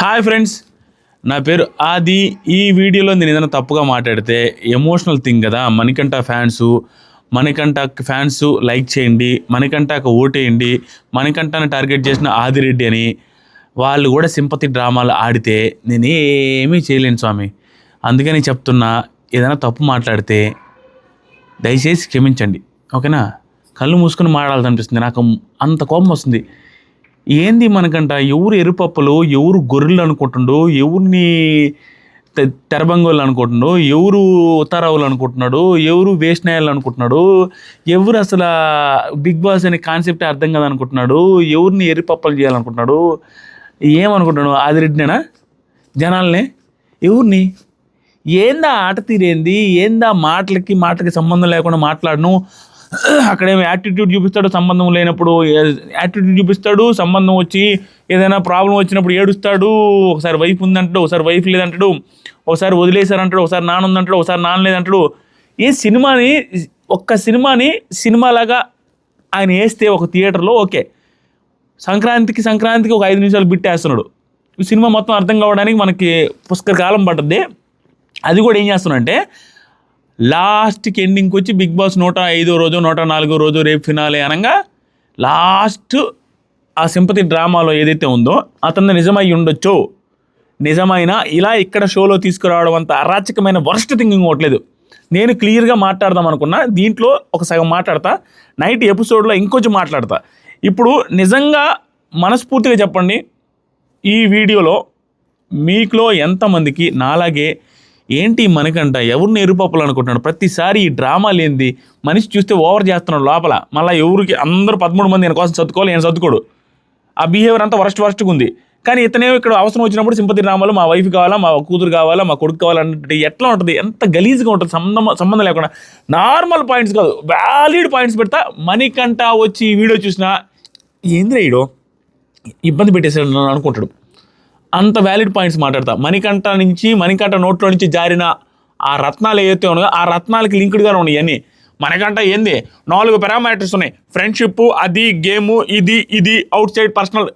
Hi friends నా పేరు ఆది. ఈ వీడియోలో నేను ఏదైనా తప్పుగా మాట్లాడితే ఎమోషనల్ థింగ్ కదా. Manikantha fans Manikantha fans like చేయండి. మణికంఠకు ఓటేయండి మణికంఠని టార్గెట్ చేసిన ఆదిరెడ్డి అని వాళ్ళు కూడా సింపతి డ్రామాలు ఆడితే నేను ఏమీ చేయలేను స్వామి. అందుకని చెప్తున్నా ఏదైనా తప్పు మాట్లాడితే దయచేసి క్షమించండి. ఓకేనా? కళ్ళు మూసుకుని మాట్లాడాలనిపిస్తుంది నాకు అంత కోపం వస్తుంది. ఏంది మనకంట? ఎవరు ఎరుపప్పలు ఎవరు గొర్రెలు అనుకుంటుండో ఎవరిని తెరబంగోళ్ళు అనుకుంటున్నాడు ఎవరు ఉత్తరావులు అనుకుంటున్నాడు ఎవరు వేష్ణాయాలు అనుకుంటున్నాడు ఎవరు అసలు బిగ్ బాస్ అనే కాన్సెప్ట్ అర్థం కదా అనుకుంటున్నాడు ఎవరిని ఎరిపప్పలు చేయాలనుకుంటున్నాడు ఏమనుకుంటున్నాడు ఆదిరెడ్డినేనా జనాల్ని? ఎవరిని? ఏందా ఆట తీరేంది? ఏందా మాటలకి మాటలకి సంబంధం లేకుండా మాట్లాడను? అక్కడేమో యాటిట్యూడ్ చూపిస్తాడు సంబంధం లేనప్పుడు యాటిట్యూడ్ చూపిస్తాడు సంబంధం వచ్చి ఏదైనా ప్రాబ్లం వచ్చినప్పుడు ఏడుస్తాడు ఒకసారి వైఫ్ ఉందంటాడు ఒకసారి వైఫ్ లేదంటాడు ఒకసారి వదిలేశారంటాడు ఒకసారి నాన్న ఉందంటాడు ఒకసారి నాన్న లేదంటాడు. ఈ సినిమాని ఒక్క సినిమాని సినిమాలాగా ఆయన వేస్తే ఒక థియేటర్లో ఓకే. సంక్రాంతికి సంక్రాంతికి ఒక ఐదు నిమిషాలు బిట్టేస్తున్నాడు ఈ సినిమా మొత్తం అర్థం కావడానికి మనకి పుష్కర కాలం పడుతుంది అది కూడా ఏం చేస్తున్నాడంటే లాస్ట్కి ఎండింగ్కి వచ్చి బిగ్ బాస్ నూట ఐదో రోజు నూట నాలుగో రోజు రేపు ఫినాలే అనగా లాస్ట్ ఆ సింపతి డ్రామాలో ఏదైతే ఉందో అతను నిజమై ఉండొచ్చు. నిజమైన ఇలా ఇక్కడ షోలో తీసుకురావడం అంత అరాచకమైన వర్స్ట్ థింకింగ్ ఇవ్వట్లేదు నేను క్లియర్గా మాట్లాడదాం అనుకున్నా దీంట్లో ఒక సగం మాట్లాడతా నైట్ ఎపిసోడ్లో ఇంకొంచెం మాట్లాడతా. ఇప్పుడు నిజంగా మనస్ఫూర్తిగా చెప్పండి ఈ వీడియోలో మీకులో ఎంతమందికి నాలాగే ఏంటి మనకంట ఎవరిని ఎరుపప్పులు అనుకుంటున్నాడు ప్రతిసారి ఈ డ్రామా లేనిది మనిషి చూస్తే ఓవర్ చేస్తున్నాడు లోపల. మళ్ళీ ఎవరికి? అందరూ పదమూడు మంది నేను కోసం చదువుకోవాలి నేను చదువుకోడు ఆ బిహేవియర్ అంతా వరస్ట్ వరస్ట్గా ఉంది. కానీ ఇతనే ఇక్కడ అవసరం వచ్చినప్పుడు సింపతి డ్రామాలు మా వైఫ్ కావాలా మా కూతురు కావాలా మా కొడుకు కావాలంటే ఎట్లా ఉంటుంది? ఎంత గలీజ్గా ఉంటుంది? సంబంధం సంబంధం లేకుండా. నార్మల్ పాయింట్స్ కాదు. వ్యాలిడ్ పాయింట్స్ పెడతా. మణికంట వచ్చి వీడియో చూసినా ఏంద్రా ఈడో? ఇబ్బంది పెట్టేసాడు అనుకుంటాడు. అంత వ్యాలిడ్ పాయింట్స్ మాట్లాడతా. మణికంఠ నుంచి మణికంఠ నోట్లో నుంచి జారిన ఆ రత్నాలు ఏవైతే ఉన్నాయో ఆ రత్నాలకి లింక్డ్గానే ఉన్నాయి అన్నీ. మనకంట ఏంది? నాలుగు పారామీటర్స్ ఉన్నాయి. ఫ్రెండ్షిప్ అది గేము ఇది ఇది అవుట్ సైడ్ పర్సనల్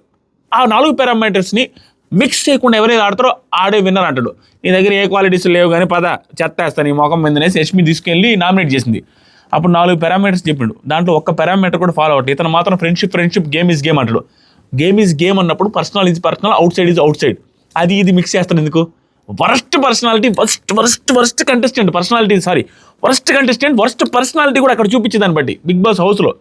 ఆ నాలుగు పారామీటర్స్ని మిక్స్ చేయకుండా ఎవరైతే ఆడతారో ఆడే విన్నర్ అంటాడు. నీ దగ్గర ఏ క్వాలిటీస్ లేవు కానీ పద చెత్తేస్తాను. ఈ మొఖం మీదనేసి యష్మి తీసుకెళ్ళి నామినేట్ చేసింది. అప్పుడు నాలుగు పారామీటర్స్ చెప్పిండు. దాంట్లో ఒక్క పారామీటర్ కూడా ఫాలో అవుట్ ఇతను మాత్రం friendship friendship game is game అంటాడు. గేమ్ ఈజ్ గేమ్ అన్నప్పుడు personal is personal outside is outside అది ఇది మిక్స్ చేస్తాను ఎందుకు? Worst personality worst worst worst contestant personality sorry worst contestant worst personality కూడా అక్కడ చూపించేదాన్ని బట్టి బిగ్ బాస్ హౌస్లో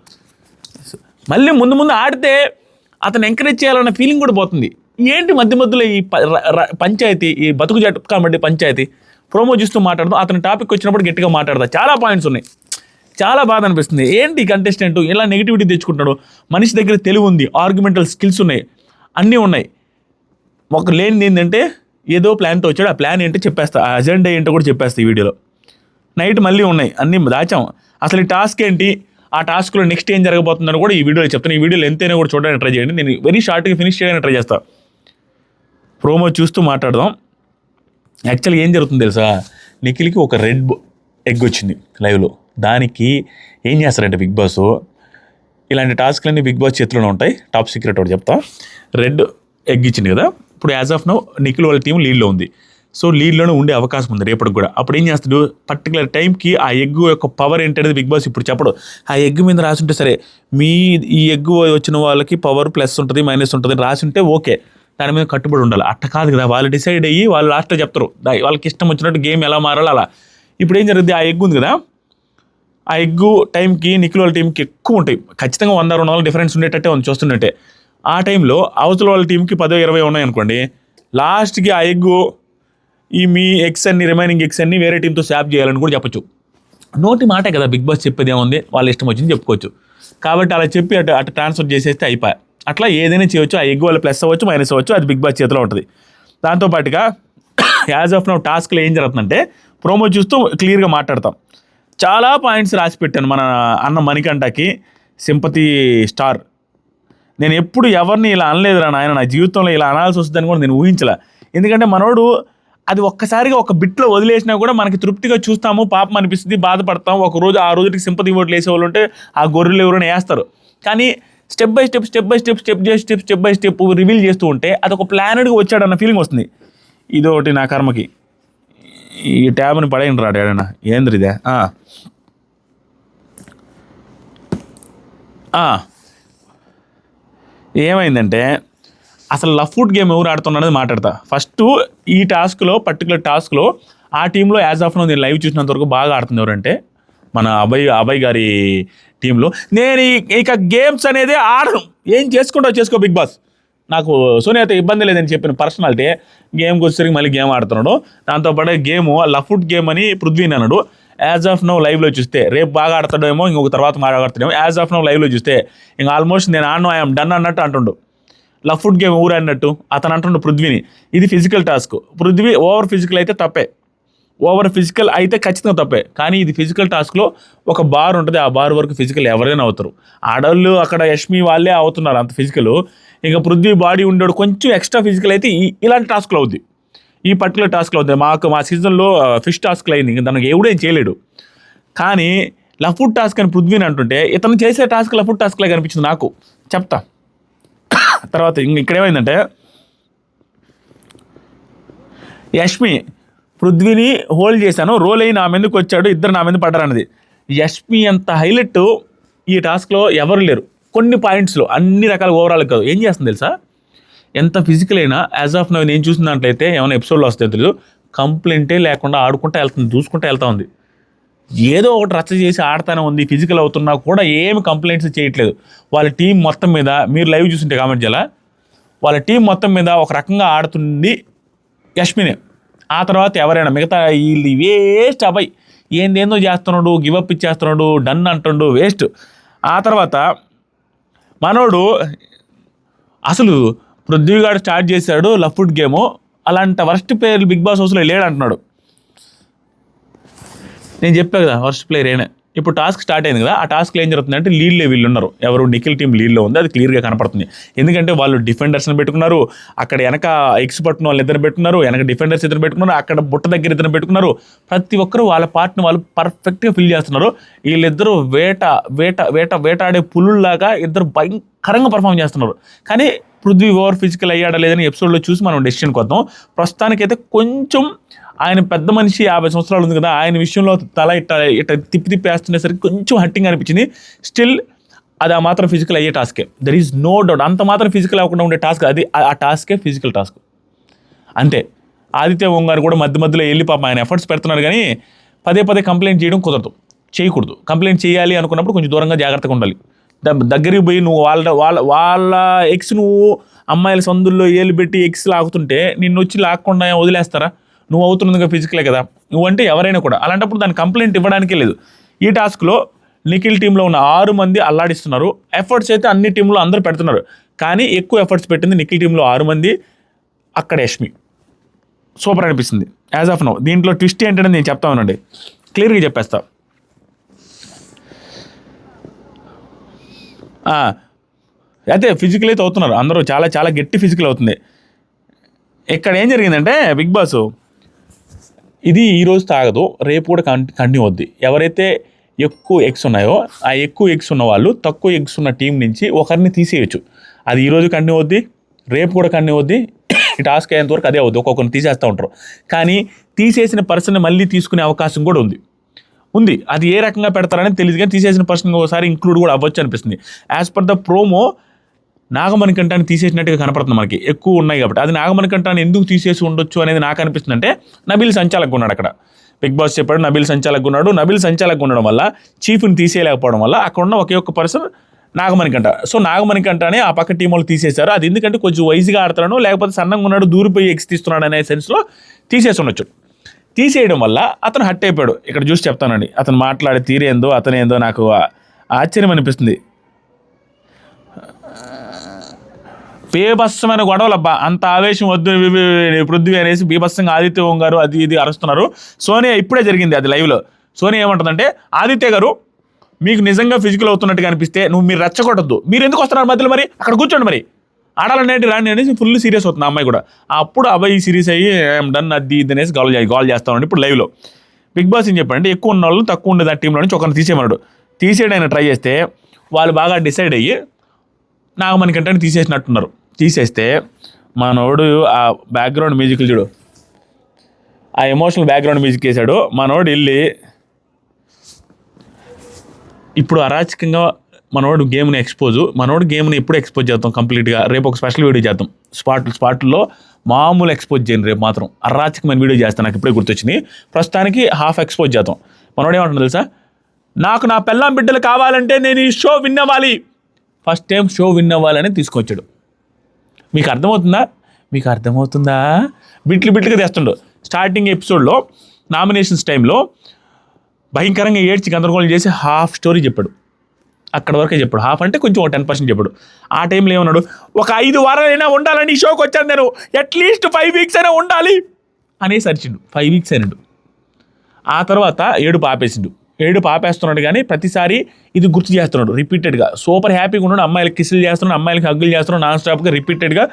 మళ్ళీ ముందు ముందు ఆడితే అతను ఎంకరేజ్ చేయాలన్న ఫీలింగ్ కూడా పోతుంది. ఏంటి మధ్య మధ్యలో ఈ ప- ర- పంచాయతీ ఈ బతుకు జట్టు కాబట్టి పంచాయతీ? ప్రోమో చూస్తూ మాట్లాడదాం అతని టాపిక్ వచ్చినప్పుడు గట్టిగా మాట్లాడదా. చాలా పాయింట్స్ ఉన్నాయి. చాలా బాధ అనిపిస్తుంది. ఏంటి కంటెస్టెంట్ ఇలా నెగిటివిటీ తెచ్చుకుంటాడు మనిషి దగ్గర తెలివి ఉంది ఆర్గ్యుమెంటల్ స్కిల్స్ ఉన్నాయి అన్నీ ఉన్నాయి. ఒక లేనిది ఏంటంటే ఏదో ప్లాన్తో వచ్చాడు ఆ ప్లాన్ ఏంటో చెప్పేస్తా ఆ అజెండా ఏంటో కూడా చెప్పేస్తా ఈ వీడియోలో. నైట్ మళ్ళీ ఉన్నాయి అన్నీ దాచాం. అసలు ఈ టాస్క్ ఏంటి? ఆ టాస్క్లో నెక్స్ట్ ఏం జరగబోతుందని కూడా ఈ వీడియోలో చెప్తాను ఈ వీడియోలో ఎంతైనా కూడా చూడడానికి ట్రై చేయండి. నేను వెరీ షార్ట్గా ఫినిష్ చేయడానికి ట్రై చేస్తాను ప్రోమో చూస్తూ మాట్లాడదాం. యాక్చువల్గా ఏం జరుగుతుంది తెలుసా? నిఖిల్కి ఒక రెడ్ ఎగ్ వచ్చింది లైవ్లో దానికి ఏం చేస్తారంటే బిగ్ బాస్? ఇలాంటి టాస్క్లన్నీ బిగ్ బాస్ చేతిలోనే ఉంటాయి. టాప్ సీక్రెట్ ఒకటి చెప్తా. రెడ్ ఎగ్ ఇచ్చింది కదా? ఇప్పుడు యాజ్ ఆఫ్ నో నిఖిల్ వాళ్ళ టీం లీడ్లో ఉంది. సో లీడ్లోనే ఉండే అవకాశం ఉంది రేపటికి కూడా. అప్పుడు ఏం చేస్తాడు? పర్టికులర్ టైంకి ఆ ఎగ్ యొక్క పవర్ ఏంటనేది బిగ్ బాస్ ఇప్పుడు చెప్పడు. ఆ ఎగ్ మీద రాసుంటే సరే మీ ఈ ఎగ్ వచ్చిన వాళ్ళకి పవర్ ప్లస్ ఉంటుంది మైనస్ ఉంటుంది రాసుంటే ఓకే. దాని మీద కట్టుబడి ఉండాలి. అట్ట కాదు కదా. వాళ్ళు డిసైడ్ అయ్యి వాళ్ళు లాస్ట్లో చెప్తారు. వాళ్ళకి ఇష్టం వచ్చినట్టు గేమ్ ఎలా మారాలో అలా. ఇప్పుడు ఏం జరుగుతుంది ఆ ఎగ్ ఉంది కదా? ఆ ఎగ్గు టైంకి నిఖిల్ వాళ్ళ టీంకి ఎక్కువ ఉంటాయి. ఖచ్చితంగా వంద రెండు వందల డిఫరెన్స్ ఉండేటట్టే ఉంది చూస్తున్నట్టే ఆ టైంలో అవతల వాళ్ళ టీంకి పదో ఇరవై ఉన్నాయి అనుకోండి లాస్ట్కి ఆ ఎగ్గు ఈ మీ ఎగ్స్ అన్ని రిమైనింగ్ ఎగ్స్ అన్ని వేరే టీంతో స్వాప్ చేయాలని కూడా చెప్పొచ్చు. నోటి మాటే కదా బిగ్ బాస్ చెప్పేది ఏముంది? వాళ్ళ ఇష్టం వచ్చింది చెప్పుకోవచ్చు. కాబట్టి అలా చెప్పి అటు అటు ట్రాన్స్ఫర్ చేసేస్తే అయిపోయా. అట్లా ఏదైనా చేయొచ్చు. ఆ ఎగ్గు వాళ్ళు ప్లస్ అవ్వచ్చు మైనస్ అవ్వచ్చు అది బిగ్ బాస్ చేతిలో ఉంటుంది. దాంతోపాటుగా యాజ్ ఆఫ్ నౌ టాస్క్లో ఏం జరుగుతుందంటే ప్రోమో చూస్తూ క్లియర్గా మాట్లాడతాం. చాలా పాయింట్స్ రాసి పెట్టాను మన అన్న మణికంఠకి. Sympathy star. నేను ఎప్పుడు ఎవరిని ఇలా అనలేదురా నాయన నా జీవితంలో ఇలా అనాల్సి వస్తుందని కూడా నేను ఊహించలే. ఎందుకంటే మనోడు అది ఒక్కసారిగా ఒక బిట్లో వదిలేసినా కూడా మనకి తృప్తిగా చూస్తాము పాపం అనిపిస్తుంది బాధపడతాం. ఒక రోజు ఆ రోజుకి సింపతి ఓట్లు వేసే వాళ్ళు ఉంటే ఆ గొర్రెలు ఎవరైనా వేస్తారు. కానీ step by step step by step step by step step by step reveal చేస్తూ ఉంటే అదొక ప్లానెడ్గా వచ్చాడన్న ఫీలింగ్ వస్తుంది. ఇదొకటి నా కర్మకి. ఈ ట్యాబ్ని పడేయండి రాడు ఏడైనా ఏంద్రి ఇదే? ఏమైందంటే అసలు లఫ్ ఫుడ్ గేమ్ ఎవరు ఆడుతున్నది మాట్లాడతా. ఫస్ట్ ఈ టాస్క్లో పర్టికులర్ టాస్క్లో ఆ టీంలో యాజ్ ఆఫ్ నో నేను లైవ్ చూసినంత వరకు బాగా ఆడుతుంది ఎవరంటే మన అభయ్ అభయ్ గారి టీంలో. నేను ఇక గేమ్స్ అనేది ఆడను. ఏం చేసుకుంటావు చేసుకో బిగ్ బాస్. నాకు సోనియాతో ఇబ్బంది లేదని చెప్పిన పర్సనాలిటీ గేమ్కి వచ్చేసరికి మళ్ళీ గేమ్ ఆడుతున్నాడు. దాంతోపాటు గేమ్ లఫుట్ గేమ్ అని పృథ్వీని అన్నాడు. యాజ్ ఆఫ్ నో లైవ్లో చూస్తే రేపు బాగా ఆడతాడేమో ఇంకొక తర్వాత మాట్లాడతాడేమో యాజ్ ఆఫ్ నో లైవ్లో చూస్తే ఇంకా ఆల్మోస్ట్ నేను ఆడను ఐఎమ్ డన్ అన్నట్టు అంటుండు. లఫుట్ గేమ్ ఊరు అన్నట్టు అతను అంటుండు పృథ్వీని. ఇది physical task. Prithvi over physical అయితే తప్పే. ఓవర్ ఫిజికల్ అయితే ఖచ్చితంగా తప్పే. కానీ ఇది ఫిజికల్ టాస్క్లో ఒక బార్ ఉంటుంది ఆ బార్ వరకు ఫిజికల్ ఎవరైనా అవుతారు. ఆడవాళ్ళు అక్కడ యష్మి వాళ్ళే అవుతున్నారు అంత ఫిజికల్. ఇంకా పృథ్వీ బాడీ ఉండేవాడు కొంచెం ఎక్స్ట్రా ఫిజికల్ అయితే ఇలాంటి టాస్క్లో అవుద్ది ఈ పర్టికులర్ టాస్క్లో అవుతుంది మాకు మా సీజన్లో ఫిష్ టాస్క్లు అయింది ఇంకా దానికి ఎవడేం చేయలేడు. కానీ లఫుడ్ టాస్క్ అని పృథ్వీని అంటుంటే ఇతను చేసే టాస్క్ లఫుడ్ టాస్క్లే కనిపించింది నాకు. చెప్తా. తర్వాత ఇంక ఇక్కడ ఏమైందంటే యష్మి పృథ్వీని హోల్డ్ చేశాను. రోల్ అయి నా మీదకి వచ్చాడు. ఇద్దరు నా మీద పడ్డారన్నది. యష్మి అంత హైలైట్ ఈ టాస్క్లో ఎవరు లేరు. కొన్ని పాయింట్స్లో అన్ని రకాల ఓవరాల్ కాదు. ఏం చేస్తుంది తెలుసా? ఎంత ఫిజికల్ అయినా యాజ్ ఆఫ్ నవ్ నేను చూసిన దాంట్లయితే ఏమైనా ఎపిసోడ్లో వస్తాయో తెలియదు కంప్లైంటే లేకుండా ఆడుకుంటూ వెళ్తుంది చూసుకుంటూ వెళ్తా ఉంది. ఏదో ఒకటి రచ్చ చేసి ఆడతానే ఉంది ఫిజికల్ అవుతున్నా కూడా ఏమి కంప్లైంట్స్ చేయట్లేదు. వాళ్ళ టీం మొత్తం మీద మీరు లైవ్ చూస్తుంటే కామెంట్ చేయాలా? వాళ్ళ టీం మొత్తం మీద ఒక రకంగా ఆడుతుంది యష్మినే. ఆ తర్వాత ఎవరైనా మిగతా వీళ్ళు వేస్ట్ అబ్బాయి. ఏందేందో చేస్తున్నాడు గివప్ ఇచ్చేస్తున్నాడు డన్ అంటుండు వేస్ట్. ఆ తర్వాత మనోడు అసలు పృథ్వీగాడు స్టార్ట్ చేశాడు లఫ్ట్ గేమ్. అలాంటి వర్స్ట్ ప్లేయర్ బిగ్ బాస్ హౌస్లో లేడు అంటున్నాడు నేను చెప్పా కదా వర్స్ట్ ప్లేయర్ ఏనే. ఇప్పుడు టాస్క్ స్టార్ట్ అయింది కదా ఆ టాస్క్లో ఏం జరుగుతుంది అంటే లీడ్లో వీళ్ళు ఉన్నారు ఎవరు నిఖిల్ టీం లీడ్లో ఉంది అది క్లియర్గా కనపడుతుంది. ఎందుకంటే వాళ్ళు డిఫెండర్స్ని పెట్టుకున్నారు అక్కడ వెనక ఎక్స్పర్ట్ వాళ్ళు ఇద్దరు పెట్టుకున్నారు వెనక డిఫెండర్స్ ఇద్దరు పెట్టుకున్నారు అక్కడ బుట్ట దగ్గర ఇద్దరు పెట్టుకున్నారు. ప్రతి ఒక్కరు వాళ్ళ పార్ట్ని వాళ్ళు పర్ఫెక్ట్గా ఫిల్ చేస్తున్నారు. వీళ్ళిద్దరూ వేట వేట వేట వేటాడే పులుల్లాగా ఇద్దరు భయంకరంగా పర్ఫామ్ చేస్తున్నారు. కానీ పృథ్వీ ఓవర్ ఫిజికల్ అయ్యాడా లేదని ఎపిసోడ్లో చూసి మనం డెసిషన్కి వద్దాం. ప్రస్తుతానికైతే కొంచెం ఆయన పెద్ద మనిషి యాభై సంవత్సరాలు ఉంది కదా ఆయన విషయంలో తల ఇట్ట ఇట్ట తిప్పి తిప్పి వేస్తుండేసరికి కొంచెం హట్టింగ్ అనిపించింది. స్టిల్ అది ఆ మాత్రం ఫిజికల్ అయ్యే టాస్కే దర్ ఈజ్ నో డౌట్ అంత మాత్రం ఫిజికల్ అవ్వకుండా ఉండే టాస్క్ అది ఆ- టాస్కే ఫిజికల్ టాస్క్ అంతే. ఆదిత్య ఓం గారు కూడా మధ్య మధ్యలో వెళ్ళి పాపం ఆయన ఎఫర్ట్స్ పెడుతున్నారు కానీ పదే పదే కంప్లైంట్ చేయడం కుదరదు. చేయకూడదు. కంప్లైంట్ చేయాలి అనుకున్నప్పుడు కొంచెం దూరంగా జాగ్రత్తగా ఉండాలి. ద- దగ్గరికి పోయి నువ్వు వాళ్ళ వాళ్ళ వాళ్ళ ఎక్స్ నువ్వు అమ్మాయిల సందుల్లో ఏలు పెట్టి ఎక్స్ లాగుతుంటే నిన్ను వచ్చి లాక్కుండా వదిలేస్తారా? నువ్వు అవుతున్నదిగా ఫిజికలే కదా? నువ్వు అంటే ఎవరైనా కూడా. అలాంటప్పుడు దాని కంప్లైంట్ ఇవ్వడానికే లేదు. ఈ టాస్క్లో నిఖిల్ టీంలో ఉన్న ఆరు మంది అల్లాడిస్తున్నారు. ఎఫర్ట్స్ అయితే అన్ని టీంలో అందరూ పెడుతున్నారు. కానీ ఎక్కువ ఎఫర్ట్స్ పెట్టింది నిఖిల్ టీంలో ఆరు మంది అక్కడ యష్మి. సూపర్ అనిపిస్తుంది. యాజ్ ఆఫ్ నో దీంట్లో ట్విస్ట్ ఏంటంటే నేను చెప్తా ఉన్నాండి క్లియర్గా చెప్పేస్తా. అయితే ఫిజికల్ అయితే అవుతున్నారు. అందరూ చాలా చాలా గట్టి ఫిజికల్ అవుతుంది. ఇక్కడ ఏం జరిగిందంటే బిగ్ బాస్ ఇది ఈరోజు తాగదు రేపు కూడా కం కంటిన్యూ అవుద్ది. ఎవరైతే ఎక్కువ ఎగ్స్ ఉన్నాయో ఆ ఎక్కువ ఎగ్స్ ఉన్న వాళ్ళు తక్కువ ఎగ్స్ ఉన్న టీం నుంచి ఒకరిని తీసేయచ్చు. అది ఈరోజు కంటిన్యూ అవుద్ది రేపు కూడా కంటిన్యూ అవుద్ది ఈ టాస్క్ అయ్యేంత వరకు అదే అవుద్ది ఒక్కొక్కరిని తీసేస్తూ ఉంటారు. కానీ తీసేసిన పర్సన్ మళ్ళీ తీసుకునే అవకాశం కూడా ఉంది. ఉంది. అది ఏ రకంగా పెడతారని తెలియదు కానీ తీసేసిన పర్సన్ ఒకసారి ఇంక్లూడ్ కూడా అవ్వచ్చు అనిపిస్తుంది. As per the promo Nagamani కంఠాన్ని తీసేసినట్టుగా కనపడుతుంది మనకి. ఎక్కువ ఉన్నాయి కాబట్టి. అది నాగమణి కంఠాన్ని ఎందుకు తీసేసి ఉండొచ్చు అనేది నాకు అనిపిస్తుంది అంటే నబీల్ సంచాలకు ఉన్నాడు అక్కడ. బిగ్ బాస్ చెప్పాడు నబీల్ సంచాలకు ఉన్నాడు. నబీల్ సంచాలకు ఉండడం వల్ల చీఫ్ని తీసేయలేకపోవడం వల్ల అక్కడ ఉన్న ఒకే ఒక్క పర్సన్ నాగమణికంఠ సో నాగమణికంటనే ఆ పక్క టీం వాళ్ళు తీసేశారు. అది ఎందుకంటే కొంచెం వైజ్గా ఆడుతున్నాడు లేకపోతే సన్నంగా ఉన్నాడు దూరిపోయి ఎక్స్ తీస్తున్నాడు అనే సెన్స్లో తీసేసి ఉండొచ్చు. తీసేయడం వల్ల అతను హట్ అయిపోయాడు. ఇక్కడ చూసి చెప్తానండి. అతను మాట్లాడే తీరేందో అతనేందో నాకు ఆశ్చర్యం అనిపిస్తుంది. బీభత్సమైన గొడవలు అబ్బా అంత ఆవేశం వద్దు పృథ్వీ అనేసి బీభత్సంగా ఆదిత్య ఓం గారు అది ఇది అరుస్తున్నారు. సోనియా ఇప్పుడే జరిగింది అది లైవ్లో. సోనియా ఏమంటుందంటే ఆదిత్య గారు మీకు నిజంగా ఫిజికల్ అవుతున్నట్టుగా అనిపిస్తే నువ్వు మీరు రెచ్చగొట్టద్దు. మీరు ఎందుకు వస్తున్నారు మధ్యలో మరి? అక్కడ కూర్చోండి మరి. ఆడాలనేటి రాండి అనేసి ఫుల్ సీరియస్ అవుతుంది అమ్మాయి కూడా. అప్పుడు అబ్బాయి సీరియస్ అయ్యి డన్ అది ఇది అనేసి గాల్ గాల్ చేస్తామండి ఇప్పుడు లైవ్లో. బిగ్ బాస్ ఏం చెప్పండి ఎక్కువ ఉన్న వాళ్ళు తక్కువ ఉండేది ఆ టీంలో నుంచి ఒకరిని తీసేయమన్నాడు. తీసేయడానికి ట్రై చేస్తే వాళ్ళు బాగా డిసైడ్ అయ్యి నాకు మనకంటే తీసేసినట్టున్నారు. తీసేస్తే మనోడు ఆ బ్యాక్గ్రౌండ్ మ్యూజిక్లు చూడు. ఆ ఎమోషనల్ బ్యాక్గ్రౌండ్ మ్యూజిక్ వేసాడు మనోడు వెళ్ళి ఇప్పుడు అరాచకంగా మనోడు గేమ్ని ఎక్స్పోజ్ మనోడు గేమ్ని ఎప్పుడు ఎక్స్పోజ్ చేద్దాం కంప్లీట్గా రేపు ఒక స్పెషల్ వీడియో చేద్దాం. స్పాట్ స్పాట్లో మామూలు ఎక్స్పోజ్ చేయండి రేపు మాత్రం. అరాచకమైన వీడియో చేస్తాను నాకు ఇప్పుడే గుర్తొచ్చింది. ప్రస్తుతానికి హాఫ్ ఎక్స్పోజ్ చేద్దాం. మనోడు ఏమంటున్నా తెలుసా? నాకు నా పెళ్ళాం బిడ్డలు కావాలంటే నేను ఈ షో విన్ అవ్వాలి ఫస్ట్ టైం షో విన్ అవ్వాలని తీసుకొచ్చాడు. మీకు అర్థమవుతుందా? మీకు అర్థమవుతుందా? బిట్లు బిట్లుగా తెస్తుండు. స్టార్టింగ్ ఎపిసోడ్లో నామినేషన్స్ టైంలో భయంకరంగా ఏడ్చి గందరగోళం చేసి హాఫ్ స్టోరీ చెప్పాడు. అక్కడ వరకే చెప్పాడు. హాఫ్ అంటే కొంచెం ఒక టెన్ పర్సెంట్ చెప్పాడు. ఆ టైంలో ఏమన్నాడు? ఒక ఐదు వారాలైనా ఉండాలని షోకి వచ్చాను నేను. అట్లీస్ట్ ఫైవ్ వీక్స్ అయినా ఉండాలి. అనేసి అరిచిండు. ఫైవ్ వీక్స్ అయినాడు. ఆ తర్వాత ఏడుపు ఆపేసిండు. ఏడుపు ఆపేస్తున్నాడు కానీ ప్రతిసారి ఇది గుర్తు చేస్తున్నాడు రిపీటెడ్గా సూపర్ హ్యాపీగా ఉన్నాడు అమ్మాయిలకి కిసులు చేస్తున్నాడు అమ్మాయిలకి హగ్గులు చేస్తున్నాడు నాన్ స్టాప్గా రిపీటెడ్గా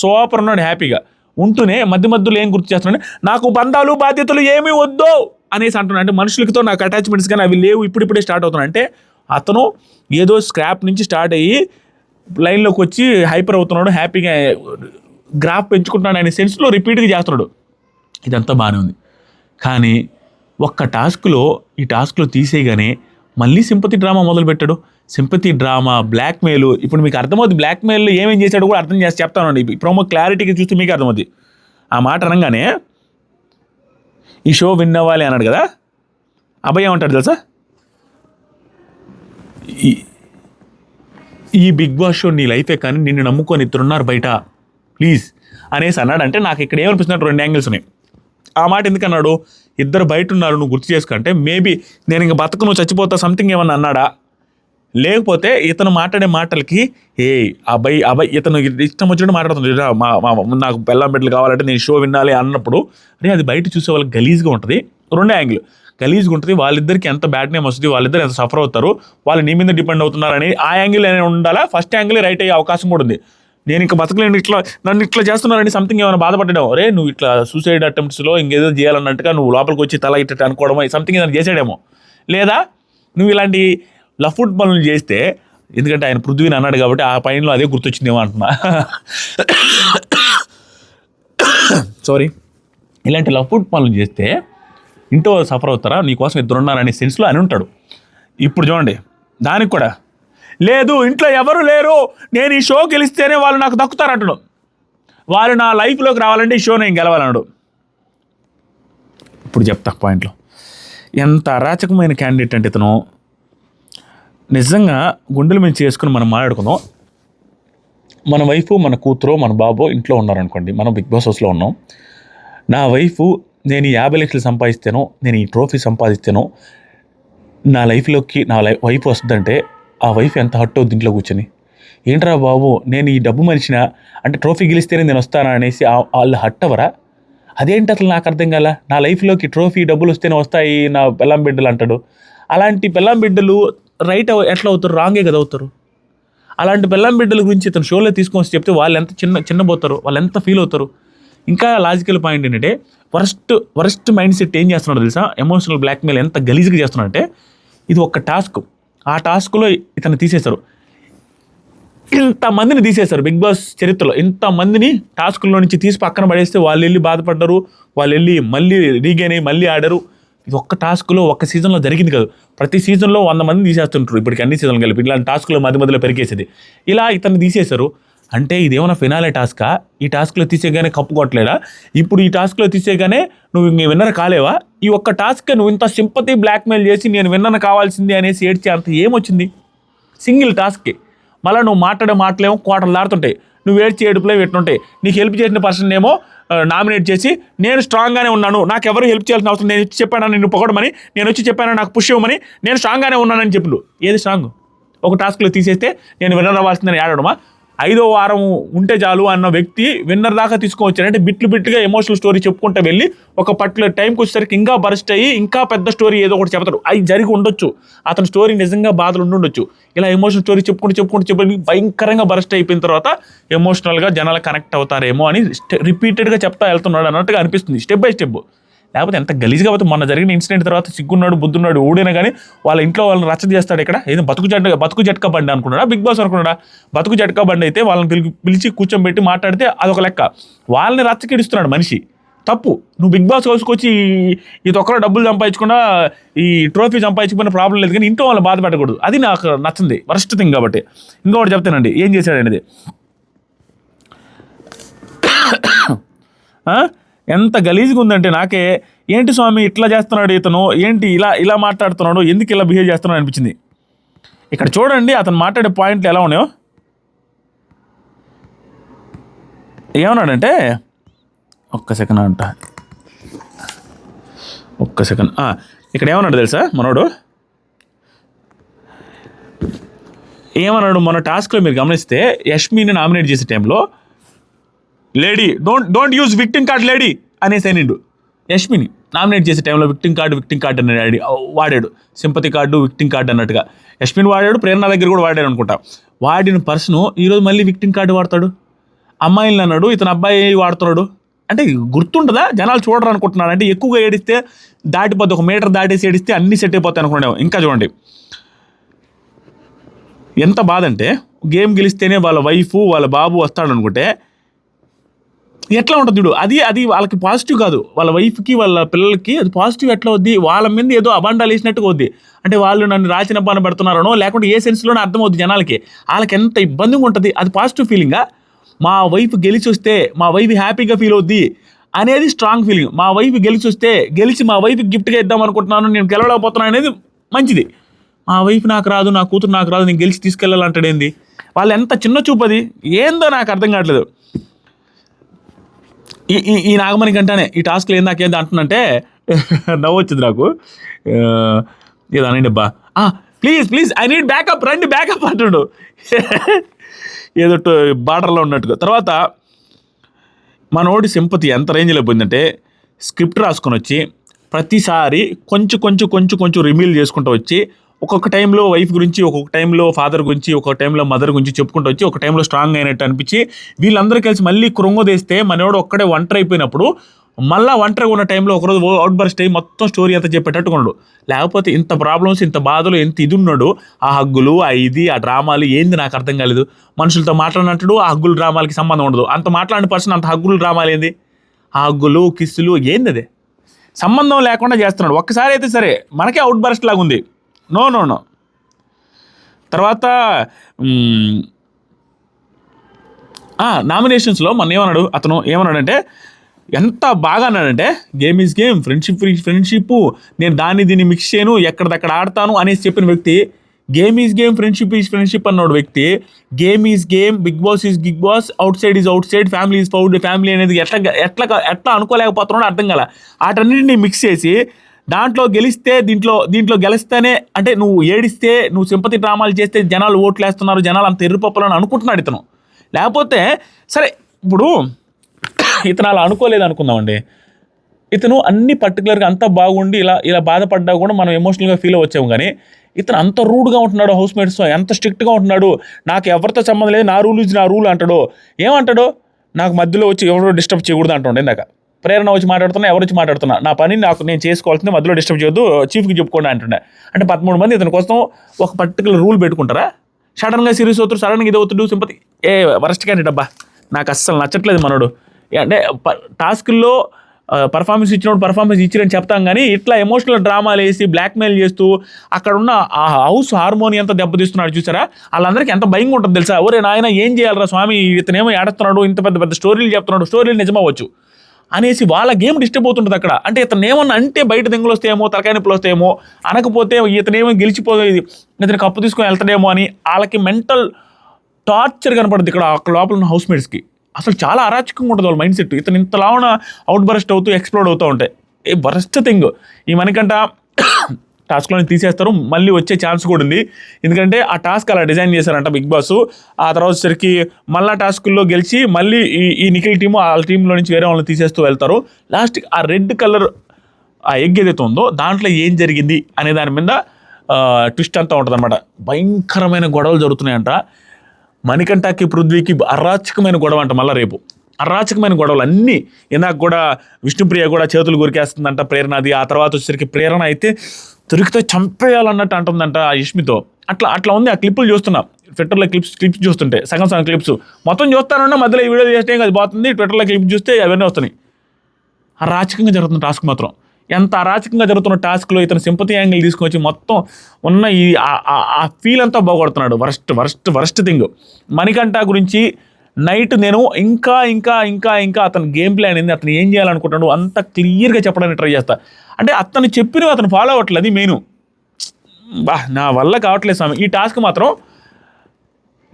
సూపర్ ఉన్నాడు హ్యాపీగా. ఉంటూనే మధ్య మధ్యలో ఏం గుర్తు చేస్తున్నాడు? నాకు బంధాలు బాధ్యతలు ఏమీ వద్దు అనేసి అంటున్నాడు. అంటే మనుషులతో నాకు అటాచ్మెంట్స్ కానీ అవి లేవు ఇప్పుడిప్పుడే స్టార్ట్ అవుతున్నాయి. అంటే అతను ఏదో స్క్రాప్ నుంచి స్టార్ట్ అయ్యి లైన్లోకి వచ్చి హైపర్ అవుతున్నాడు హ్యాపీగా గ్రాఫ్ పెంచుకుంటున్నాడు అనే సెన్స్లో రిపీట్గా చేస్తున్నాడు. ఇదంతా బాగానే ఉంది. కానీ ఒక్క టాస్క్లో ఈ టాస్క్లో తీసేయగానే మళ్ళీ సింపతి డ్రామా మొదలుపెట్టాడు. Sympathy drama blackmail. ఇప్పుడు మీకు అర్థమవుతుంది బ్లాక్మెయిల్ ఏమేం చేశాడు కూడా అర్థం చేసి చెప్తానండి ఈ ప్రోమో క్లారిటీగా చూస్తే మీకు అర్థమవుతుంది. ఆ మాట అనగానే ఈ షో విన్ అవ్వాలి అన్నాడు కదా? అభయ్ ఏమంటాడు తెలుసా? ఈ ఈ బిగ్ బాస్ షో నీ లైఫే కానీ నిన్ను నమ్ముకొని ఇద్దరున్నారు బయట. ప్లీజ్ అనేసి అన్నాడు అంటే నాకు ఇక్కడ ఏమనిపిస్తున్నట్టు రెండు యాంగిల్స్ ఉన్నాయి. ఆ మాట ఎందుకన్నాడు? ఇద్దరు బయట ఉన్నారు నువ్వు గుర్తు చేసుకుంటే మేబీ నేను ఇంక బతకు నువ్వు చచ్చిపోతా సంథింగ్ ఏమన్నా అన్నాడా? లేకపోతే ఇతను మాట్లాడే మాటలకి ఏ అబ్బాయి అబ్బాయి ఇతను ఇష్టం వచ్చినట్టు మాట్లాడుతుంది. మా నాకు బెల్లం బిడ్డలు కావాలంటే నేను షో వినాలి అన్నప్పుడు అరే అది బయట చూసే వాళ్ళకి గలీజ్గా ఉంటుంది. రెండు యాంగిల్ గలీజ్గా ఉంటుంది వాళ్ళిద్దరికి ఎంత బ్యాడ్ నేమ్ వస్తుంది వాళ్ళిద్దరు ఎంత సఫర్ అవుతారు వాళ్ళు నీ మీద డిపెండ్ అవుతున్నారని ఆ యాంగిల్ అనేది ఉండాలా? ఫస్ట్ యాంగిల్ రైట్ అయ్యే అవకాశం కూడా ఉంది. నేను ఇంకా బతకలేను ఇట్లా నన్ను ఇట్లా చేస్తున్నారని సంథింగ్ ఏమైనా బాధపడ్డావు రే నువ్వు ఇట్లా సూసైడ్ అటెంప్ట్స్లో ఇంకేదో చేయాలన్నట్టుగా నువ్వు లోపలికి వచ్చి తల ఇట్ట అనుకోవడమో? సంథింగ్ ఏదైనా చేసాడేమో లేదా నువ్వు ఇలాంటి లఫుట్ పనులు చేస్తే ఎందుకంటే ఆయన పృథ్వీని అన్నాడు కాబట్టి ఆ పైనలో అదే గుర్తొచ్చిందేమో అంటున్నా. సారీ ఇలాంటి లఫుట్ పనులు చేస్తే ఇంట్లో సఫర్ అవుతారా? నీకోసం ఇద్దరు ఉన్నారనే సెన్స్లో అని ఉంటాడు. ఇప్పుడు చూడండి దానికి కూడా లేదు ఇంట్లో ఎవరు లేరు. నేను ఈ షో గెలిస్తేనే వాళ్ళు నాకు దక్కుతారు అంటాడు వాళ్ళు నా లైఫ్లోకి రావాలంటే ఈ షో నేను గెలవాలన్నాడు. ఇప్పుడు చెప్తా పాయింట్లో ఎంత అరాచకమైన క్యాండిడేట్ అంటే ఇతను. నిజంగా గుండెల మీద చేసుకుని మనం మాట్లాడుకుందాం. మన వైఫ్ మన కూతురు మన బాబు ఇంట్లో ఉన్నారనుకోండి మనం బిగ్ బాస్ హౌస్లో ఉన్నాం. నా వైఫ్ నేను ఈ యాభై లక్షలు సంపాదిస్తాను నేను ఈ ట్రోఫీ సంపాదిస్తాను నా లైఫ్లోకి నా లైఫ్ వైఫ్ వస్తుందంటే ఆ వైఫ్ ఎంత హట్టో దీంట్లో కూర్చొని? ఏంట్రా బాబు నేను ఈ డబ్బు మనిషిన? అంటే ట్రోఫీ గెలిస్తేనే నేను వస్తానా? అనేసి వాళ్ళు హట్టవరా అదేంటి అసలు నాకు అర్థం కాల? నా లైఫ్లోకి ట్రోఫీ డబ్బులు వస్తేనే వస్తాయి నా పెళ్ళాం బిడ్డలు అంటాడు. అలాంటి పెళ్ళాం బిడ్డలు రైట్ ఎట్లా అవుతారు? రాంగే కదా అవుతారు. అలాంటి పెళ్ళాం బిడ్డల గురించి ఇతను షోలో తీసుకొని వచ్చి చెప్తే వాళ్ళు ఎంత చిన్న చిన్నబోతారు? వాళ్ళు ఎంత ఫీల్ అవుతారు? ఇంకా లాజికల్ పాయింట్ ఏంటంటే వరస్ట్ వరస్ట్ మైండ్ సెట్ ఏం చేస్తున్నాడు తెలుసా? ఎమోషనల్ బ్లాక్మెయిల్ ఎంత గలీజ్గా చేస్తున్నాడంటే ఇది ఒక టాస్క్ ఆ టాస్క్లో ఇతను తీసేశారు. ఇంతమందిని తీసేశారు బిగ్ బాస్ చరిత్రలో. ఇంతమందిని టాస్క్లో నుంచి తీసి పక్కన పడేస్తే వాళ్ళు వెళ్ళి బాధపడ్డారు వాళ్ళు వెళ్ళి మళ్ళీ రీగైన్ అయ్యి మళ్ళీ ఆడారు. ఇది ఒక్క టాస్క్లో ఒక్క సీజన్లో జరిగింది కాదు. ప్రతి సీజన్లో వంద మంది తీసేస్తుంటారు. ఇప్పటికి అన్ని సీజన్లు కలిపి ఇలాంటి టాస్క్లో మధ్య మధ్యలో పెరిగేసేది. ఇలా ఇతన్ని తీసేశారు. అంటే ఇదేమైనా ఫినాలే టాస్కా? ఈ టాస్క్లో తీసేగానే కప్పు కొట్టలేదా? ఇప్పుడు ఈ టాస్క్లో తీసేగానే నువ్వు ఇంక విన్నర్ కాలేవా? ఈ ఒక్క టాస్క్ నువ్వు ఇంత సింపతి బ్లాక్మెయిల్ చేసి నేను విన్నర్ కావాల్సింది అనేసి ఏడ్చే అంత ఏమొచ్చింది? సింగిల్ టాస్క్కి. మళ్ళీ నువ్వు మాట్లాడే మాటలేమో కోటలు దారుతుంటాయి నువ్వు ఏడ్చి ఏడుపులే పెట్టుంటాయి నీకు హెల్ప్ చేసిన పర్సన్ ఏమో నామినేట్ చేసి నేను స్ట్రాంగ్గానే ఉన్నాను. నాకు ఎవరు హెల్ప్ చేయాల్సిన అవసరం నేను వచ్చి చెప్పాను? నిన్ను పొగడమని. నేను వచ్చి చెప్పాను? నాకు పుష్ ఇవ్వమని. నేను స్ట్రాంగ్గానే ఉన్నానని చెప్పులు ఏది స్ట్రాంగ్? ఒక టాస్క్లో తీసేస్తే నేను విన్నర్ అవ్వాల్సిందని ఆడడమా ఐదో వారం ఉంటే చాలు అన్న వ్యక్తి విన్నర్ దాకా తీసుకొచ్చాడంటే బిట్లు బిట్లుగా ఎమోషనల్ స్టోరీ చెప్పుకుంటూ వెళ్ళి ఒక పర్టికులర్ టైంకి వచ్చేసరికి ఇంకా బరస్ట్ అయ్యి ఇంకా పెద్ద స్టోరీ ఏదో ఒకటి చెప్తాడు అది జరిగి ఉండొచ్చు. అతని స్టోరీ నిజంగా బాధలు ఉండొచ్చు. ఇలా ఎమోషనల్ స్టోరీ చెప్పుకుంటూ చెప్పుకుంటూ చెప్పి భయంకరంగా బరస్ట్ అయిపోయిన తర్వాత ఎమోషనల్గా జనాలు కనెక్ట్ అవుతారేమో అని రిపీటెడ్గా చెప్తా వెళ్తున్నాడు అన్నట్టుగా అనిపిస్తుంది. స్టెప్ బై స్టెప్ లేకపోతే ఎంత గలీజ్గా పోతే మొన్న జరిగిన ఇన్సిడెంట్ తర్వాత సిగ్గున్నాడు బుద్ధున్నాడు ఊడినా కానీ వాళ్ళ ఇంట్లో వాళ్ళని రచ్చ చేస్తాడు ఇక్కడ. ఏదో బతుకు జట్క బతుకు జట్కా బండి అనుకున్నాడా? Big boss అనుకున్నాడా? బతుకు జట్కా బండి అయితే వాళ్ళని పిలిచి పిలిచి కూర్చోబెట్టి మాట్లాడితే అదొక లెక్క. వాళ్ళని రచ్చకిడుస్తున్నాడు మనిషి. తప్పు. నువ్వు బిగ్ బాస్ హౌస్కి ఈ- తొక్కలో డబ్బులు సంపాదించకుండా ఈ ట్రోఫీ సంపాదించుకున్న ప్రాబ్లం లేదు కానీ ఇంట్లో వాళ్ళు బాధ పెట్టకూడదు. అది నాకు నచ్చింది. వరస్ట్ థింగ్ కాబట్టి. ఇంకొకటి చెప్తానండి. ఏం చేశాడు అనేది? ఎంత గలీజ్గా ఉందంటే నాకే ఏంటి స్వామి ఇట్లా చేస్తున్నాడు ఇతను? ఏంటి ఇలా ఇలా మాట్లాడుతున్నాడు? ఎందుకు ఇలా బిహేవ్ చేస్తున్నాడు? అనిపించింది. ఇక్కడ చూడండి అతను మాట్లాడే పాయింట్లు ఎలా ఉన్నాయో. ఏమన్నాడంటే ఒక్క సెకండ్ అంట. ఒక్క సెకండ్. ఇక్కడ ఏమన్నాడు తెలుసా మనోడు? ఏమన్నాడు మన టాస్క్లో మీరు గమనిస్తే యష్మిని నామినేట్ చేసే టైంలో lady don't don't use victim card lady అనేసి అనిండు. యష్మిని నామినేట్ చేసే టైంలో విక్టింగ్ కార్డు విక్టింగ్ కార్డు అని ఆడి వాడాడు. సింపతి కార్డు విక్టింగ్ కార్డు అన్నట్టుగా. యష్మిన్ వాడాడు ప్రేరణ దగ్గర కూడా వాడాడు అనుకుంటా. వాడిన పర్సన్ ఈరోజు మళ్ళీ విక్టింగ్ కార్డు వాడతాడు? అమ్మాయిలను అన్నాడు ఇతను అబ్బాయి వాడుతున్నాడు. అంటే గుర్తుంటుందా? జనాలు చూడరు అనుకుంటున్నాడు అంటే ఎక్కువగా ఏడిస్తే దాటిపోతే ఒక మీటర్ దాటేసి ఏడిస్తే అన్ని సెట్ అయిపోతాయి అనుకున్నాం ఇంకా చూడండి. ఎంత బాధ అంటే గేమ్ గెలిస్తేనే వాళ్ళ వైఫ్ వాళ్ళ బాబు వస్తాడు అనుకుంటే ఎట్లా ఉంటుంది చూడు అది అది వాళ్ళకి పాజిటివ్ కాదు. వాళ్ళ వైఫ్కి వాళ్ళ పిల్లలకి అది పాజిటివ్ ఎట్లా వద్ది వాళ్ళ మీద ఏదో అబండాలు వేసినట్టుగా వద్ది అంటే వాళ్ళు నన్ను రాచిన పని పెడుతున్నారనో లేకుంటే ఏ సెన్స్లోనే అర్థమవుద్ది జనాలకి. వాళ్ళకి ఎంత ఇబ్బందిగా ఉంటుంది? అది పాజిటివ్ ఫీలింగా మా వైఫ్ గెలిచి వస్తే మా వైఫ్ హ్యాపీగా ఫీల్ అవుద్ది అనేది స్ట్రాంగ్ ఫీలింగ్ మా వైఫ్ గెలిచి వస్తే గెలిచి మా వైఫ్ గిఫ్ట్గా ఇద్దాం అనుకుంటున్నాను నేను గెలవలేకపోతున్నాను అనేది మంచిది. మా వైఫ్ నాకు రాదు నా కూతురు నాకు రాదు నేను గెలిచి తీసుకెళ్ళాలంటాడేంది వాళ్ళు ఎంత చిన్న చూపు అది? ఏందో నాకు అర్థం కావట్లేదు. ఈ ఈ నాగమణి కంటేనే ఈ టాస్క్ ఏం నాకేంది అంటున్నంటే నవ్వు వచ్చింది నాకు ఏదనండి ఏదో అబ్బా? Please please I need backup రండి బ్యాకప్ అంటుండు. ఏదో బార్డర్లో ఉన్నట్టుగా. తర్వాత మనోడి సింపతి ఎంత రేంజ్లో పోయిందంటే స్క్రిప్ట్ రాసుకొని వచ్చి ప్రతిసారి కొంచెం కొంచెం కొంచెం కొంచెం రిమీల్ చేసుకుంటూ వచ్చి ఒక్కొక్క టైంలో వైఫ్ గురించి ఒక్కొక్క టైంలో ఫాదర్ గురించి ఒక్కొక్క టైంలో మదర్ గురించి చెప్పుకుంటూ వచ్చి ఒక టైంలో స్ట్రాంగ్ అయినట్టు అనిపించి వీళ్ళందరూ కలిసి మళ్ళీ కృంగదీస్తే మనోడు ఒక్కడే ఒంటరి అయిపోయినప్పుడు మళ్ళీ ఒంటరిగా ఉన్న టైంలో ఒకరోజు అవుట్ బర్స్ట్ అయ్యి మొత్తం స్టోరీ అంతా చెప్పేటట్టుకున్నాడు లేకపోతే ఇంత ప్రాబ్లమ్స్ ఇంత బాధలు ఎంత ఇది ఉన్నాడు ఆ హగ్గులు ఆ ఇది ఆ డ్రామాలు ఏంది నాకు అర్థం కాలేదు. మనుషులతో మాట్లాడినట్టు ఆ హగ్గులు డ్రామాలకి సంబంధం ఉండదు. అంత మాట్లాడిన పర్సన్ అంత హగ్గులు డ్రామాలు ఏంది? ఆ హగ్గులు కిస్సులు ఏంది అది? సంబంధం లేకుండా చేస్తున్నాడు. ఒక్కసారి అయితే సరే మనకే అవుట్ బర్స్ట్ లాగా ఉంది నో నో నో. తర్వాత నామినేషన్స్లో మన ఏమన్నాడు? అతను ఏమన్నాడంటే ఎంత బాగా అన్నాడంటే game is game friendship friendship. నేను దాన్ని దీన్ని మిక్స్ చేయను ఎక్కడిదక్కడ ఆడతాను అనేసి చెప్పిన వ్యక్తి game is game friendship is friendship అన్నాడు వ్యక్తి. Game is game big boss is big boss outside is outside family is proud family అనేది ఎట్లా ఎట్లా ఎట్లా అనుకోలేకపోతున్నాడో అర్థం కదా వాటన్నిటిని మిక్స్ చేసి దాంట్లో గెలిస్తే దీంట్లో దీంట్లో గెలిస్తేనే అంటే నువ్వు ఏడిస్తే నువ్వు సింపతి డ్రామాలు చేస్తే జనాలు ఓట్లు వేస్తున్నారు జనాలు అంత ఎర్రిపప్పులని అనుకుంటున్నాడు ఇతను. లేకపోతే సరే ఇప్పుడు ఇతను అలా అనుకోలేదు అనుకుందామండి. ఇతను అన్ని పర్టికులర్గా అంత బాగుండి ఇలా ఇలా బాధపడ్డా కూడా మనం ఎమోషనల్గా ఫీల్ అవ్వచ్చాము కానీ ఇతను అంత రూడ్గా ఉంటున్నాడు హౌస్ మేట్స్తో ఎంత స్ట్రిక్ట్గా ఉంటున్నాడు నాకు ఎవరితో సంబంధం లేదు నా రూల్ ఇది నా రూల్ అంటాడు. ఏమంటాడు? నాకు మధ్యలో వచ్చి ఎవరో డిస్టర్బ్ చేయకూడదు అంటుండే ఇందాక. ప్రేరణ వచ్చి మాట్లాడుతున్నా ఎవరు వచ్చి మాట్లాడుతున్నా. నా పని నాకు నేను చేసుకోవాల్సింది మధ్యలో డిస్టర్బ్ చేయొద్దు చీఫ్కి చెప్పుకోండి అంటుండే. అంటే పదమూడు మంది ఇతని కోసం ఒక పర్టికులర్ రూల్ పెట్టుకుంటారా? సడన్గా సీరియస్ అవుతారు సడన్గా ఇది అవుతుడు సింపతి. ఏ వరస్ట్ క్యాండిడేట్ అబ్బా. నాకు అస్సలు నచ్చట్లేదు మనోడు. ఏ అంటే ప- పర్ఫార్మెన్స్ ఇచ్చినప్పుడు పర్ఫార్మెన్స్ ఇచ్చిరని చెప్తాం కానీ ఇట్లా ఎమోషనల్ డ్రామాలు వేసి బ్లాక్మెయిల్ చేస్తూ అక్కడ ఉన్న ఆ హౌస్ హార్మోని ఎంత దెబ్బతీస్తున్నాడు చూసారా? వాళ్ళందరికీ ఎంత భయంగా ఉంటుంది తెలుసా? ఒరే నాయన ఏం చేయాలరా స్వామి? ఇతనేమో ఏడుస్తున్నాడు ఇంత పెద్ద పెద్ద స్టోరీలు చెప్తున్నాడు స్టోరీలు నిజమవచ్చు అనేసి వాళ్ళ గేమ్ డిస్టర్బ్ అవుతుంటుంది అక్కడ. అంటే ఇతను ఏమన్నా అంటే బయట దెంగులు వస్తాయేమో తలకాయ నొప్పులు వస్తాయేమో అనకపోతే ఇతనేమో గెలిచిపోయేది ఇతను కప్పు తీసుకొని వెళ్తాడేమో అని వాళ్ళకి మెంటల్ టార్చర్ కనపడుతుంది ఇక్కడ అక్కడ లోపల ఉన్న హౌస్ మేట్స్కి అసలు చాలా అరాచకంగా ఉంటుంది వాళ్ళ మైండ్ సెట్. ఇతను ఇంతలావున అవుట్ బరస్ట్ అవుతూ ఎక్స్ప్లోడ్ అవుతూ ఉంటాయి ఏ బరస్ట్ థింగ్. ఈ మనకంట టాస్క్లోని తీసేస్తారు. మళ్ళీ వచ్చే ఛాన్స్ కూడా ఉంది. ఎందుకంటే ఆ టాస్క్ అలా డిజైన్ చేశారంట బిగ్ బాస్. ఆ తర్వాత వచ్చేసరికి మళ్ళా టాస్కుల్లో గెలిచి మళ్ళీ ఈ ఈ నిఖిల్ టీము వాళ్ళ టీంలో నుంచి వేరే వాళ్ళని తీసేస్తూ వెళ్తారు. లాస్ట్ ఆ రెడ్ కలర్ ఆ ఎగ్ ఏదైతే ఉందో దాంట్లో ఏం జరిగింది అనే దాని మీద ట్విస్ట్ అంతా ఉంటుంది అనమాట భయంకరమైన గొడవలు జరుగుతున్నాయంట. మణికంఠకి పృథ్వీకి అరాచకమైన గొడవ అంట మళ్ళీ రేపు. అరాచకమైన గొడవలు అన్నీ ఇందాక కూడా విష్ణుప్రియ కూడా చేతులు గురికేస్తుందంట ప్రేరణ అది. ఆ తర్వాత వచ్చేసరికి ప్రేరణ అయితే దొరికితే చంపేయాలన్నట్టు అంటుందంట ఆ ఇష్మితో అట్లా అట్లా ఉంది ఆ క్లిప్పులు చూస్తున్నా. ట్విట్టర్లో క్లిప్స్ క్లిప్స్ చూస్తుంటే సగం సగం క్లిప్స్. మొత్తం చూస్తానన్నా మధ్యలో ఈ వీడియో చేస్తే అది పోతుంది ట్విట్టర్లో క్లిప్ చూస్తే అవన్నీ వస్తున్నాయి. అరాచకంగా జరుగుతున్న టాస్క్ మాత్రం. ఎంత అరాచకంగా జరుగుతున్న టాస్క్లో ఇతను సింపతి యాంగిల్ తీసుకొచ్చి మొత్తం ఉన్న ఈ ఆ- ఫీల్ అంతా బాగొడుతున్నాడు worst worst worst thing. Manikanta గురించి నైట్ నేను ఇంకా ఇంకా ఇంకా ఇంకా అతని గేమ్ ప్లాన్ ఏంది అతను ఏం చేయాలనుకుంటున్నాడు అంత క్లియర్గా చెప్పడానికి ట్రై చేస్తా. అంటే అతను చెప్పినవి అతను ఫాలో అవ్వట్లేదు అది మెయిన్ బా నా వల్ల కావట్లేదు స్వామి. ఈ టాస్క్ మాత్రం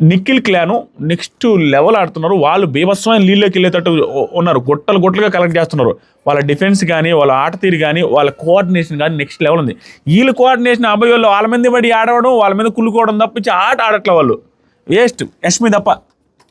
నిఖిల్ క్లాను నెక్స్ట్ లెవెల్ ఆడుతున్నారు. వాళ్ళు బీభత్సమైన నీళ్ళకి వెళ్ళేటట్టు ఉన్నారు. గుట్టలు గుట్టలుగా కలెక్ట్ చేస్తున్నారు. వాళ్ళ డిఫెన్స్ కానీ వాళ్ళ ఆట తీరు కానీ వాళ్ళ కోఆర్డినేషన్ కానీ నెక్స్ట్ లెవెల్ ఉంది. వీళ్ళ కోఆర్డినేషన్ అబ్బాయి వాళ్ళు వాళ్ళ మీద పడి ఆడవడం వాళ్ళ మీద కుళ్ళుకోవడం తప్పించి ఆట ఆడట్లే వాళ్ళు. వేస్ట్ యష్మి తప్ప.